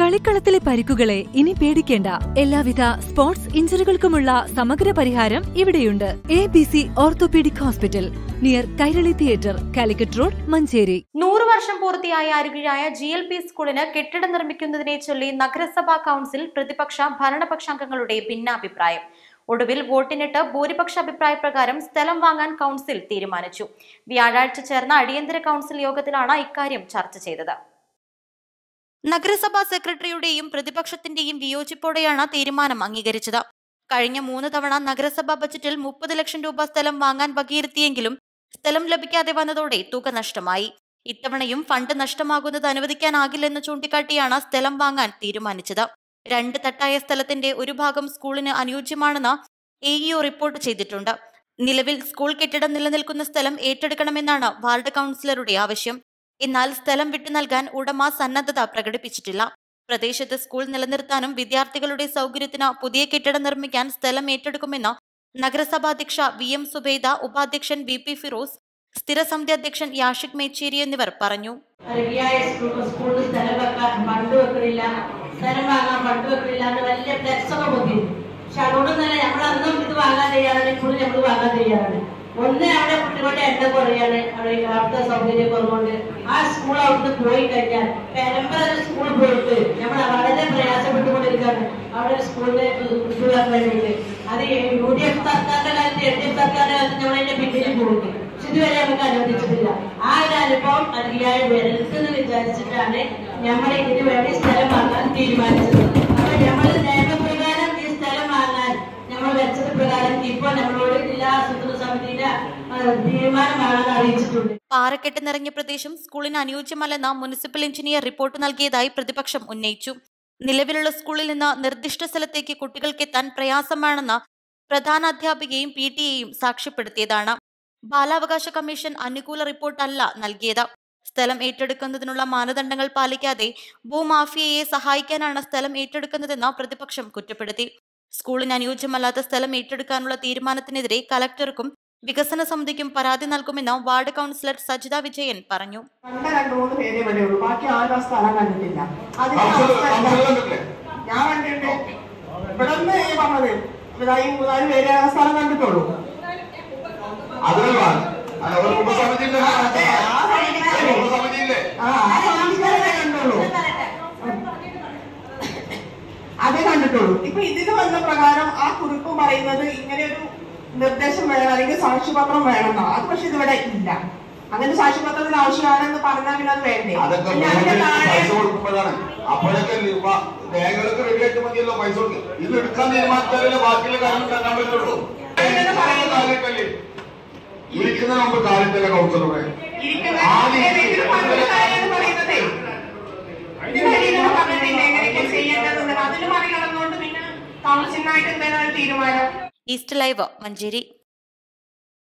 കളിക്കളത്തിലെ പരിക്കുകളെ ഇനി പേടിക്കേണ്ട. എല്ലാവിധ സ്പോർട്സ് ഇഞ്ചുറികൾക്കുമുള്ള സമഗ്ര പരിഹാരം ഇവിടെയുണ്ട്. A B C orthopaedic hospital near Kairali theatre Calicut road Manjeri. നൂറ് വർഷം പൂർത്തിയായ അരുകിഴായ ജി എൽ പി സ്കൂളിന് കെട്ടിടം നിർമ്മിക്കുന്നതിനെ ചൊല്ലി നഗരസഭാ കൗൺസിൽ പ്രതിപക്ഷ ഭരണപക്ഷാംഗങ്ങളുടെ ഭിന്നാഭിപ്രായം. ഒടുവിൽ വോട്ടിനിട്ട് ഭൂരിപക്ഷ അഭിപ്രായ പ്രകാരം സ്ഥലം വാങ്ങാൻ കൗൺസിൽ തീരുമാനിച്ചു. വ്യാഴാഴ്ച ചേർന്ന അടിയന്തര കൗൺസിൽ യോഗത്തിലാണ് ഇക്കാര്യം ചർച്ച ചെയ്തത്. നഗരസഭാ സെക്രട്ടറിയുടെയും പ്രതിപക്ഷത്തിന്റെയും വിയോജിപ്പോടെയാണ് തീരുമാനം അംഗീകരിച്ചത്. കഴിഞ്ഞ മൂന്ന് തവണ നഗരസഭാ ബജറ്റിൽ മുപ്പത് ലക്ഷം രൂപ സ്ഥലം വാങ്ങാൻ വകയിരുത്തിയെങ്കിലും സ്ഥലം ലഭിക്കാതെ വന്നതോടെ തുക നഷ്ടമായി. ഇത്തവണയും ഫണ്ട് നഷ്ടമാകുന്നത് അനുവദിക്കാനാകില്ലെന്ന് ചൂണ്ടിക്കാട്ടിയാണ് സ്ഥലം വാങ്ങാൻ തീരുമാനിച്ചത്. രണ്ട് തട്ടായ സ്ഥലത്തിന്റെ ഒരു ഭാഗം സ്കൂളിന് അനുയോജ്യമാണെന്ന് എ റിപ്പോർട്ട് ചെയ്തിട്ടുണ്ട്. നിലവിൽ സ്കൂൾ കെട്ടിടം നിലനിൽക്കുന്ന സ്ഥലം ഏറ്റെടുക്കണമെന്നാണ് വാർഡ് കൗൺസിലറുടെ ആവശ്യം. എന്നാൽ സ്ഥലം വിട്ടു നൽകാൻ ഉടമ സന്നദ്ധത പ്രകടിപ്പിച്ചിട്ടില്ല. പ്രദേശത്ത് സ്കൂൾ നിലനിർത്താനും വിദ്യാർത്ഥികളുടെ സൗകര്യത്തിന് പുതിയ കെട്ടിടം നിർമ്മിക്കാൻ സ്ഥലം ഏറ്റെടുക്കുമെന്ന് നഗരസഭാധ്യക്ഷ വി എം സുബൈദ ഉപാധ്യക്ഷൻ വി പി ഫിറോസ് സ്ഥിരസമിതി അധ്യക്ഷൻ യാഷിക് മേച്ചേരി എന്നിവർ പറഞ്ഞു. എന്ന് വലിയ പക്ഷെ അതുകൊണ്ട് തന്നെ നമ്മൾ അന്നും ഇത് വാങ്ങാൻ തയ്യാറാണ്. ഇപ്പോഴും നമ്മൾ വാങ്ങാൻ തയ്യാറാണ്. ഒന്ന് അവിടെ കുട്ടികളുടെ എണ്ണം കുറയാണ്. അവിടെ അവിടുത്തെ സൗകര്യം കുറവുണ്ട്. ആ സ്കൂൾ അവിടുന്ന് പോയി കഴിഞ്ഞാൽ പരമ്പര സ്കൂൾ പോയിട്ട് നമ്മൾ വളരെ പ്രയാസപ്പെട്ടുകൊണ്ടിരിക്കുകയാണ്. അവിടെ ഒരു സ്കൂളിനെ കുട്ടികളാൻ അത് യു ഡി എഫ് സർക്കാരിന്റെ കാലത്ത് എൽ ഡി എഫ് സർക്കാരിന്റെ കാലത്ത് നമ്മൾ അതിന്റെ പിന്നിൽ പോകുന്നു. ഇതുവരെ നമുക്ക് അനുവദിച്ചിട്ടില്ല. ആ ഒരു അനുഭവം അധികാരം വരരുതെന്ന് വിചാരിച്ചിട്ടാണ് നമ്മൾ ഇതിനു വേണ്ടി സ്ഥലം വാങ്ങാൻ തീരുമാനിച്ചത്. അപ്പൊ നമ്മൾ നിയമപ്രകാരം ഈ സ്ഥലം വാങ്ങാൻ നമ്മൾ വെച്ചത് പ്രകാരം ഇപ്പോൾ നമ്മളോട് ജില്ലാ ആസൂത്രണ സമിതിയുടെ ആ, പാറക്കെട്ട് നിറഞ്ഞ പ്രദേശം സ്കൂളിന് അനുയോജ്യമല്ലെന്ന മുനിസിപ്പൽ എഞ്ചിനീയർ റിപ്പോർട്ട് നൽകിയതായി പ്രതിപക്ഷം ഉന്നയിച്ചു. നിലവിലുള്ള സ്കൂളിൽ നിന്ന് നിർദ്ദിഷ്ട സ്ഥലത്തേക്ക് കുട്ടികൾക്ക് എത്താൻ പ്രയാസമാണെന്ന് പ്രധാന അധ്യാപികയും പി ടി എയും സാക്ഷ്യപ്പെടുത്തിയതാണ്. ബാലാവകാശ കമ്മീഷൻ അനുകൂല റിപ്പോർട്ടല്ല നൽകിയത്. സ്ഥലം ഏറ്റെടുക്കുന്നതിനുള്ള മാനദണ്ഡങ്ങൾ പാലിക്കാതെ ഭൂമാഫിയയെ സഹായിക്കാനാണ് സ്ഥലം ഏറ്റെടുക്കുന്നതെന്ന് പ്രതിപക്ഷം കുറ്റപ്പെടുത്തി. സ്കൂളിന് അനുയോജ്യമല്ലാത്ത സ്ഥലം ഏറ്റെടുക്കാനുള്ള തീരുമാനത്തിനെതിരെ കലക്ടർക്കും വികസന സമിതിക്കും പരാതി നൽകുമെന്ന് വാർഡ് കൗൺസിലർ സജിത വിജയൻ പറഞ്ഞു. അതേ. കണ്ടിട്ടുള്ളൂ. ഇപ്പൊ ഇതിന് വന്ന പ്രകാരം ആ കുറിപ്പ് പറയുന്നത് ഇങ്ങനെ ഒരു നിർദ്ദേശം വേണം അല്ലെങ്കിൽ സാക്ഷ്യപത്രം വേണമെന്നോ. അത് പക്ഷെ ഇതിവിടെ ഇല്ല. അങ്ങനെ സാക്ഷ്യപത്രത്തിന് ആവശ്യമാണെന്ന് പറഞ്ഞാൽ പിന്നെ അത് വേണ്ടേ. അപ്പോഴൊക്കെ രേഖകളൊക്കെ റെഡി ആയിട്ട് മതിയല്ലോ പൈസ ഇത് എടുക്കാൻ തീരുമാനിച്ചാലേ ബാക്കിയുള്ള കാര്യം തരാൻ പറ്റുള്ളൂ. കൗൺസിലറെ അതിന് മറികടന്നുകൊണ്ട് പിന്നെ കൗൺസിലിനായിട്ട് എന്താണ് തീരുമാനം. East live Manjeri